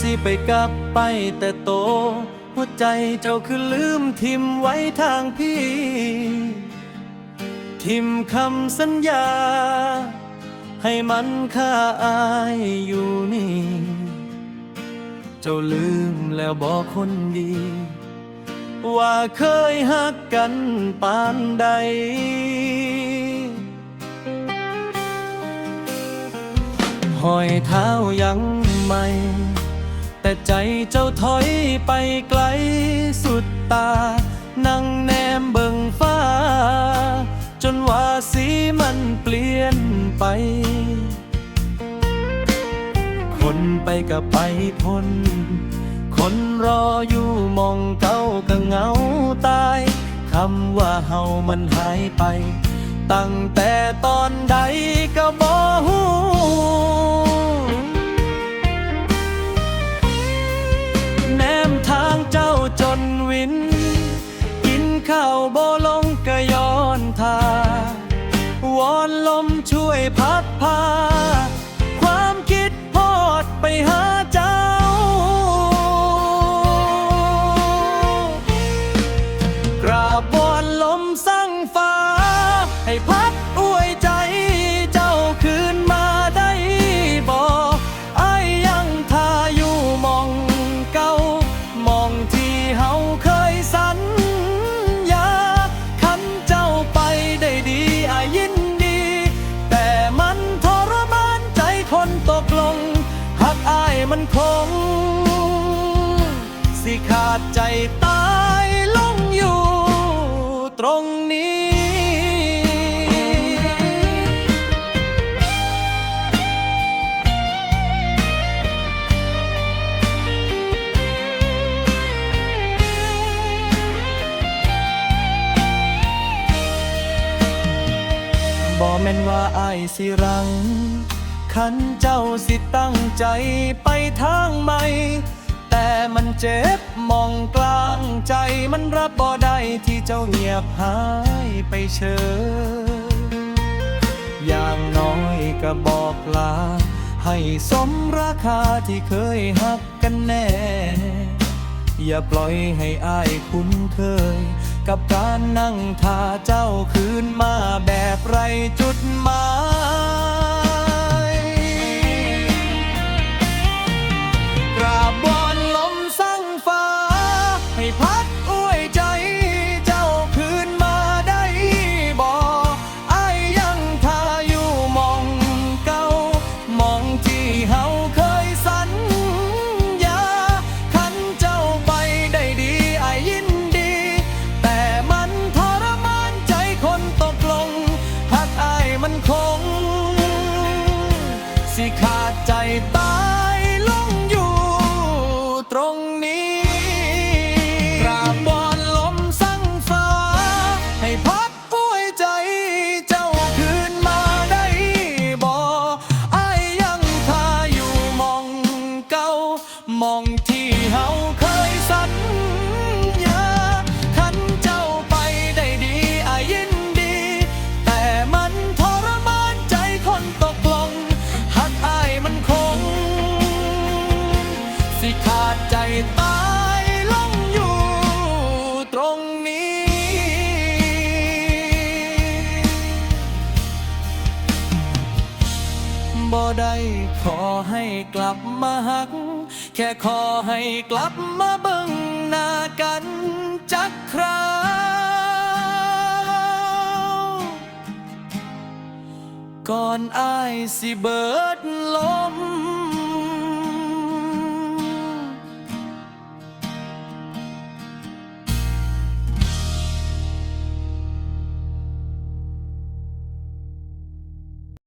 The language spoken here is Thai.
สิไปกลับไปแต่โต หัวใจเจ้าคือลืมทิมไว้ทางพี่ ทิมคำสัญญา ให้มันค่าอายอยู่นี่ เจ้าลืมแล้วบอกคนดี ว่าเคยหักกันปานใดหอยเท้ายังไม่ แต่ใจเจ้าถอยไปไกลสุดตา นั่งแนมเบิ่งฟ้า จนว่าสีมันเปลี่ยนไป คนไปกับไปพ้น คนรออยู่มองเก้าก็เงาตายคำว่าเฮามันหายไป ตั้งแต่ตอนใดก็บอหู คง สิขาดใจตายลงอยู่ตรงนี้ บ่แม่นว่าอายสิรัง คันเจ้าสิตั้งใจไปทางใหม่ แต่มันเจ็บมองกลางใจมันรับบ่ได้ที่เจ้าเงียบหายไปเฉยอย่างน้อยก็บอกลา ให้สมราคาที่เคยหักกันแน่ อย่าปล่อยให้อายคุ้นเคย กับการนั่งท่าเจ้าคืนมาแบบไรจุดหมาย สิขาดใจตายลงอยู่ตรงนี้กราบวอนลมสั่งฟ้า ให้พัดอวยใจเจ้าคืนมาได้บ่ไอ้ยังทาอยู่มองเก่ามองที่เฮาเคยสัญญ ได้ขอให้กลับมาหัก แค่ขอให้กลับมาเบิ่งหน้ากันจักคราวก่อนอายสิเบิดลม